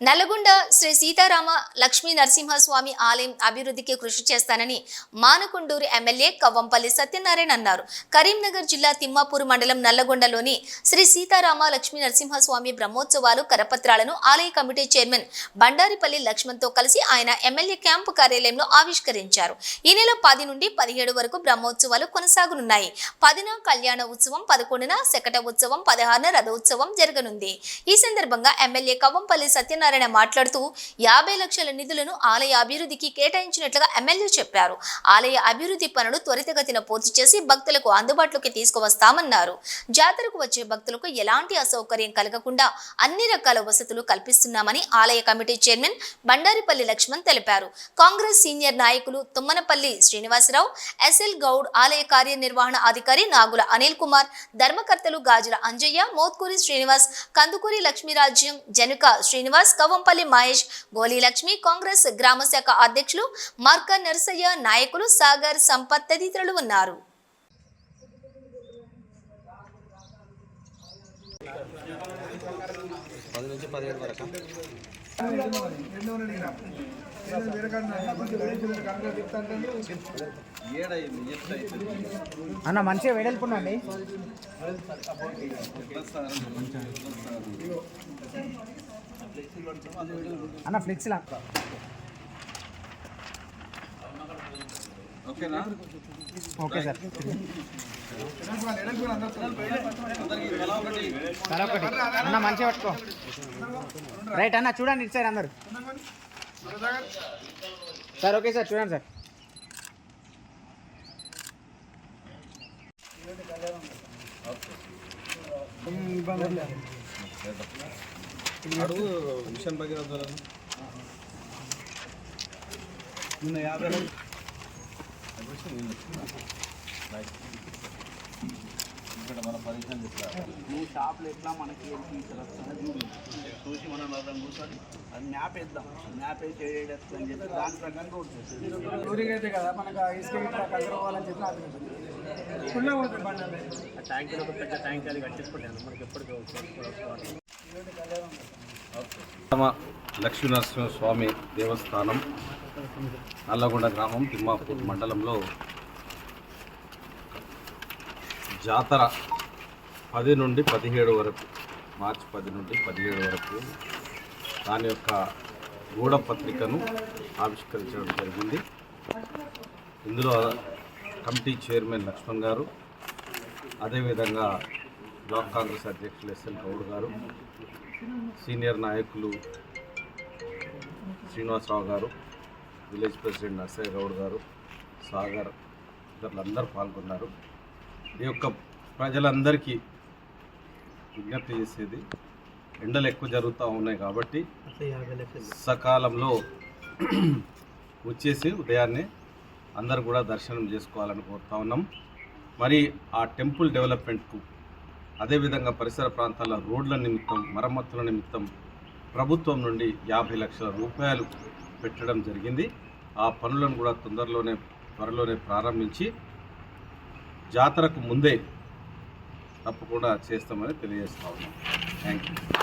నల్లగొండ శ్రీ సీతారామ లక్ష్మీ నరసింహస్వామి ఆలయం అభివృద్ధికి కృషి చేస్తానని మానకొండూరు ఎమ్మెల్యే కవ్వంపల్లి సత్యనారాయణ అన్నారు. కరీంనగర్ జిల్లా తిమ్మాపూర్ మండలం నల్లగొండలోని శ్రీ సీతారామ లక్ష్మీ నరసింహస్వామి బ్రహ్మోత్సవాలు కరపత్రాలను ఆలయ కమిటీ చైర్మన్ బండారిపల్లి లక్ష్మణ్తో కలిసి ఆయన ఎమ్మెల్యే క్యాంపు కార్యాలయంలో ఆవిష్కరించారు. ఈ నెల పది నుండి పదిహేడు వరకు బ్రహ్మోత్సవాలు కొనసాగనున్నాయి. పదిన కళ్యాణ ఉత్సవం పదకొండున శకట ఉత్సవం పదహారున రథోత్సవం జరగనుంది. ఈ సందర్భంగా ఎమ్మెల్యే కవ్వంపల్లి సత్యనారాయణ మాట్లాడుతూ యాభై లక్షల నిధులను ఆలయ అభివృద్ధికి కేటాయించినట్లుగా ఎమ్మెల్యే చెప్పారు. ఆలయ అభివృద్ధి పనులు త్వరితగతిన పూర్తి చేసి భక్తులకు అందుబాటులోకి తీసుకువస్తామన్నారు. జాతరకు వచ్చే భక్తులకు ఎలాంటి అసౌకర్యం కలగకుండా అన్ని రకాల వసతులు కల్పిస్తున్నామని ఆలయ కమిటీ చైర్మన్ బండారిపల్లి లక్ష్మణ్ తెలిపారు. కాంగ్రెస్ సీనియర్ నాయకులు తుమ్మనపల్లి శ్రీనివాసరావు ఎస్ఎల్ గౌడ్ ఆలయ కార్యనిర్వహణ అధికారి నాగుల అనిల్ కుమార్ ధర్మకర్తలు గాజుల అంజయ్య మోత్కూరి శ్రీనివాస్ కందుకూరి లక్ష్మీరాజ్యం జనుక శ్రీనివాస్ కవంపల్లి మహేష్ గోలి లక్ష్మి కాంగ్రెస్ గ్రామ శాఖ అధ్యక్షులు మార్క నరసయ్య నాయకులు సాగర్ సంపత్ తదితరులు ఉన్నారు. పది నుంచి పదిహేడు వరకు. అన్న మంచిగా వెడల్పుండండి. అన్న ఫ్లెక్స్ లా. ఓకేనా? ఓకే సార్ ఒకటి. అన్న మంచిగా పట్టుకో. రైట్ అన్న చూడండి ఇటు సైడ్ అందరు. సార్ ఓకే సార్ చూడండి సార్. అడుగు మిషన్ భగీరథ. నిన్న యాభై ఇక్కడ మన పరిచయం చెప్తారు నువ్వు షాప్లో ఎట్లా మనకి చూసి మనం అర్థం కూర్చొని అది మ్యాప్ వేద్దాం. మ్యాప్ వేసి ఏడేస్తా అని చెప్పి దాని ప్రకారం రోడ్ చేస్తాం. ఊరికైతే కదా మనకు ఇసుక చెప్పి ఆ ట్యాంకీలో ఒక పెద్ద ట్యాంక్ అది కట్టించుకుంటాను. మనకి ఎప్పటికీ లక్ష్మీనరసింహస్వామి లక్ష్మీనరసింహ స్వామి దేవస్థానం నల్లగొండ గ్రామం తిమ్మాపూర్ మండలంలో జాతర పది నుండి పదిహేడు వరకు మార్చి పది నుండి పదిహేడు వరకు దాని యొక్క గూఢ పత్రికను ఆవిష్కరించడం జరిగింది. ఇందులో కమిటీ చైర్మన్ లక్ష్మణ్ గారు అదేవిధంగా బ్లాక్ కాంగ్రెస్ అధ్యక్షులు ఎస్ఎల్ గౌడ్ గారు సీనియర్ నాయకులు శ్రీనివాసరావు గారు విలేజ్ ప్రెసిడెంట్ నర్సయ్య గౌడ్ గారు సాగర్ ఇతరులందరూ పాల్గొన్నారు. ఈ యొక్క ప్రజలందరికీ విజ్ఞప్తి చేసేది ఎండలు ఎక్కువ జరుగుతూ ఉన్నాయి కాబట్టి సకాలంలో వచ్చేసి ఉదయాన్నే అందరు కూడా దర్శనం చేసుకోవాలని కోరుతా ఉన్నాం. మరి ఆ టెంపుల్ డెవలప్మెంట్కు అదేవిధంగా పరిసర ప్రాంతాల రోడ్ల నిమిత్తం మరమ్మతుల నిమిత్తం ప్రభుత్వం నుండి యాభై లక్షల రూపాయలు పెట్టడం జరిగింది. ఆ పనులను కూడా తొందరలోనే త్వరలోనే ప్రారంభించి జాతరకు ముందే తప్పకుండా చేస్తామని తెలియజేస్తా ఉన్నాం. Thank you